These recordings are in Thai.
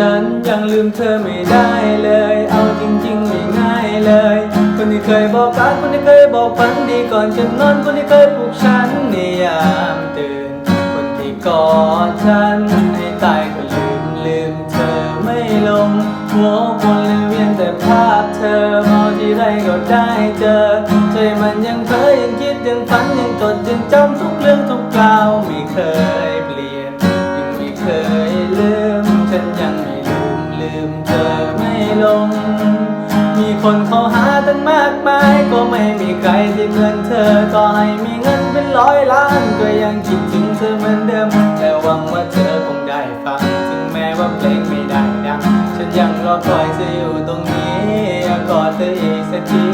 ยังลืมเธอไม่ได้เลย เอาจริงๆไม่ง่ายเลย คนที่เคยบอกรักคนที่เคยบอกฝันดีก่อนจะนอนคนที่เคยปลุกฉันในยามตื่น คนที่กอดฉันให้ตายก็ลืมลืมเธอไม่ลง หัวคนเลยเวียนแต่ภาพเธอมองที่ไรก็ได้เจอใจมันยังเพ้อยังคิดยังฝันยังจดยังจำทุกเรื่องทุกราวไม่เคย ลง มีคนเขาหาตั้งมากมาย ก็ไม่มีใครที่เหมือนเธอ ก็ให้มีเงินเป็นร้อยล้าน ก็ยังคิดถึงเธอเหมือนเดิม แต่หวังว่าเธอคงได้ฟัง ถึงแม้ว่าเพลงไม่ได้ดัง ฉันยังรอคอยเธออยู่ตรงนี้อยากกอดเธออีกสักที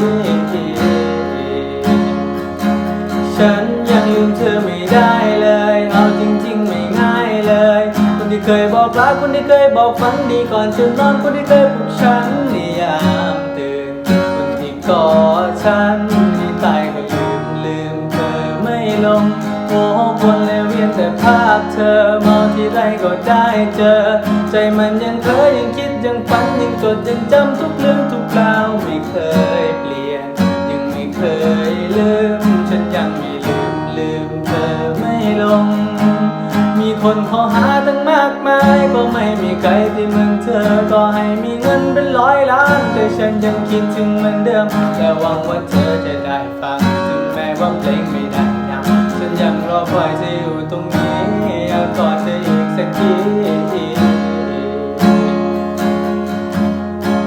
ฉันยังลืมเธอไม่ได้เลย เอาจริงๆไม่ง่ายเลยคน ที่เคยบอกรักคนที่เคยบอกฝันดีก่อนจะนอนคนที่เคยปลุกฉันในยามตื่นคนที่กอดฉันที่ตายก็ลืมลืมเธอไม่ลงโอ้คนเลยเวียนแต่ภาพเธอมองที่ไรก็ได้เจอ ใจมันยังเคยยังคิดยังฝันยังจดยังจำทุกเรื่องทุกราวไม่เคยเปลี่ยน ยังไม่เคยลืม ฉันยังไม่ลืมลืมเธอไม่ลง คนเขาหาตั้งมากมาย ก็ไม่มีใครที่เหมือนเธอ ก็ให้มีเงินเป็นร้อยล้าน แต่ฉันยังคิดถึงเหมือนเดิม และหวังว่าเธอจะได้ฟัง ถึงแม้ว่าเพลงไม่ได้ดังฉันยังรอคอยเธออยู่ตรงนี้อยากกอดเธออีกสักที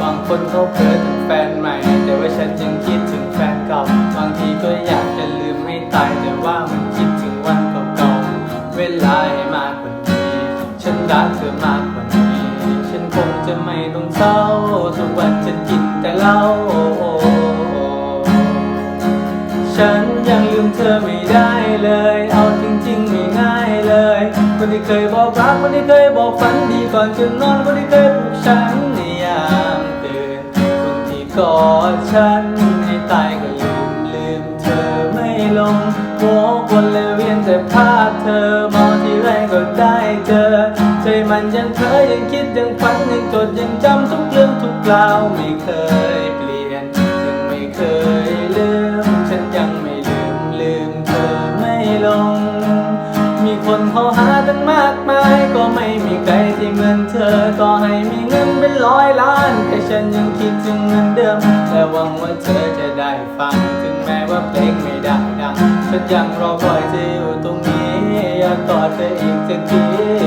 บางคนเขาเพ้อถึงแฟนใหม่ แต่ว่าฉันยังคิดถึงแฟนเก่า บางทีก็อยาก รักเธอมากกว่านี้ฉันคงจะไม่ต้องเศร้าทุกวันฉันกินแต่เหล้าฉันยังลืมเธอไม่ได้เลย เอาจริงๆไม่ง่ายเลยคนที่เคยบอกรักคนที่เคยบอกฝันดีก่อนจะนอนคนที่เคยปลุกฉันในยามตื่นคนที่กอดฉันให้ตายก็ลืมลืมเธอไม่ลงหัวคนเลยเวียนแต่ภาพเธอมองที่ไรก็ได้เจอ ใจมันยังเพ้อยังคิดยังฝันยังจดยังจำทุกเรื่องทุกราวไม่เคยเปลี่ยนยังไม่เคยลืม ฉันยังไม่ลืมลืมเธอไม่ลง มีคนเขาหาตั้งมากมาย ก็ไม่มีใครที่เหมือนเธอก็ให้มีเงินเป็นร้อยล้าน แต่ฉันยังคิดถึงเหมือนเดิมและหวังว่าเธอจะได้ฟัง ถึงแม้ว่าเพลงไม่ได้ดังฉันยังรอคอยเธออยู่ตรงนี้อยากกอดเธออีกสักที